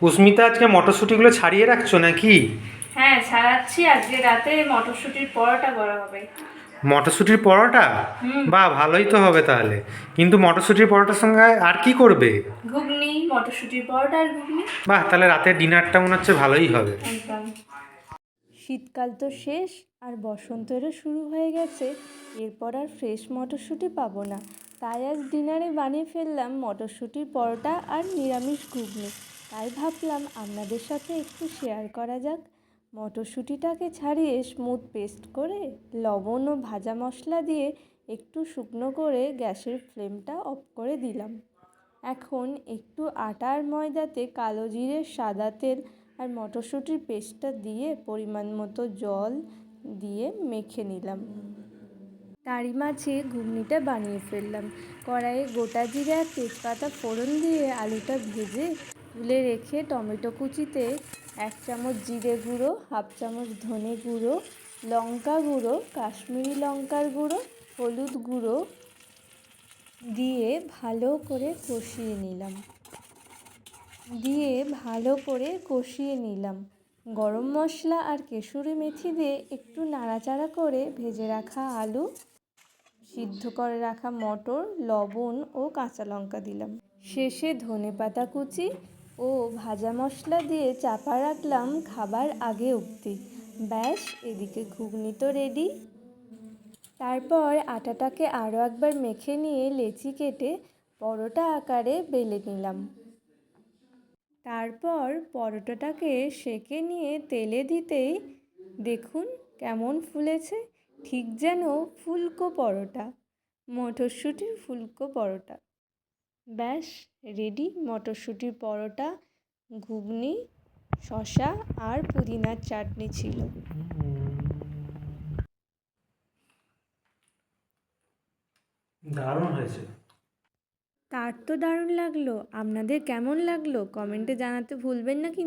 পুস্মিতা আজকে মটরশুঁটিগুলো ছাড়িয়ে রাখছো নাকি? হ্যাঁ ছাড়াচ্ছি। আজকে রাতে মটরশুঁটির পরোটা করা হবে। মটরশুঁটির পরোটা? বা ভালোই তো হবে তাহলে। কিন্তু মটরশুঁটির পরোটার সঙ্গে আর কি করবে? ঘুগনি মটরশুঁটির পরোটা আর ঘুগনি। বাহ তাহলে রাতের ডিনারটা মনে হচ্ছে ভালোই হবে। একদম। শীতকাল তো শেষ আর বসন্তেরও শুরু হয়ে গেছে। এরপর আর ফ্রেশ মটরশুঁটি পাবো না। তাই আজ ডিনারে বানিয়ে ফেললাম মটরশুঁটির পরোটা আর নিরামিষ ঘুগনি। তাই ভাবলাম আপনাদের সাথে একটু শেয়ার করা যাক। মটরশুঁটিটাকে ছাড়িয়ে স্মুথ পেস্ট করে লবণ ও ভাজা মশলা দিয়ে একটু শুকনো করে গ্যাসের ফ্লেমটা অফ করে দিলাম। এখন একটু আটার ময়দাতে কালো জিরে, সাদা তেল আর মটরশুঁটির পেস্টটা দিয়ে পরিমাণ মতো জল দিয়ে মেখে নিলাম। তারই মাঝে ঘুগনিটা বানিয়ে ফেললাম। কড়াইয়ে গোটা জিরে আর তেজপাতা ফোড়ন দিয়ে আলুটা ভেজে তুলে রেখে টমেটো কুচিতে এক চামচ জিরে গুঁড়ো, হাফ চামচ ধনে গুঁড়ো, লঙ্কা গুঁড়ো, কাশ্মীরি লঙ্কার গুঁড়ো, হলুদ গুঁড়ো দিয়ে ভালো করে কষিয়ে নিলাম। দিয়ে ভালো করে কষিয়ে নিলাম। গরম মশলা আর কেশুরি মেথি দিয়ে একটু নাড়াচাড়া করে ভেজে রাখা আলু, সিদ্ধ করে রাখা মটর, লবণ ও কাঁচা লঙ্কা দিলাম। শেষে ধনে পাতা কুচি ও ভাজা মশলা দিয়ে চাপা রাখলাম খাবার আগে অবধি। ব্যাস, এদিকে ঘুগনি তো রেডি তারপর আটাটাকে আরও একবার মেখে নিয়ে লেচি কেটে পরোটা আকারে বেলে নিলাম। তারপর পরোটাটাকে সেঁকে নিয়ে তেলে দিতেই দেখুন কেমন ফুলেছে, ঠিক যেন ফুলকো পরোটা, মটরশুঁটির ফুলকো পরোটা। ব্যাস রেডি মটরশুঁটির পরোটা ঘুগনি শশা আর পুদিনার চাটনি ছিল। দারুণ হয়েছে। তার তো দারুণ লাগল। আপনাদের কেমন লাগল? কমেন্টে জানাতে ভুলবেন না কিন্তু।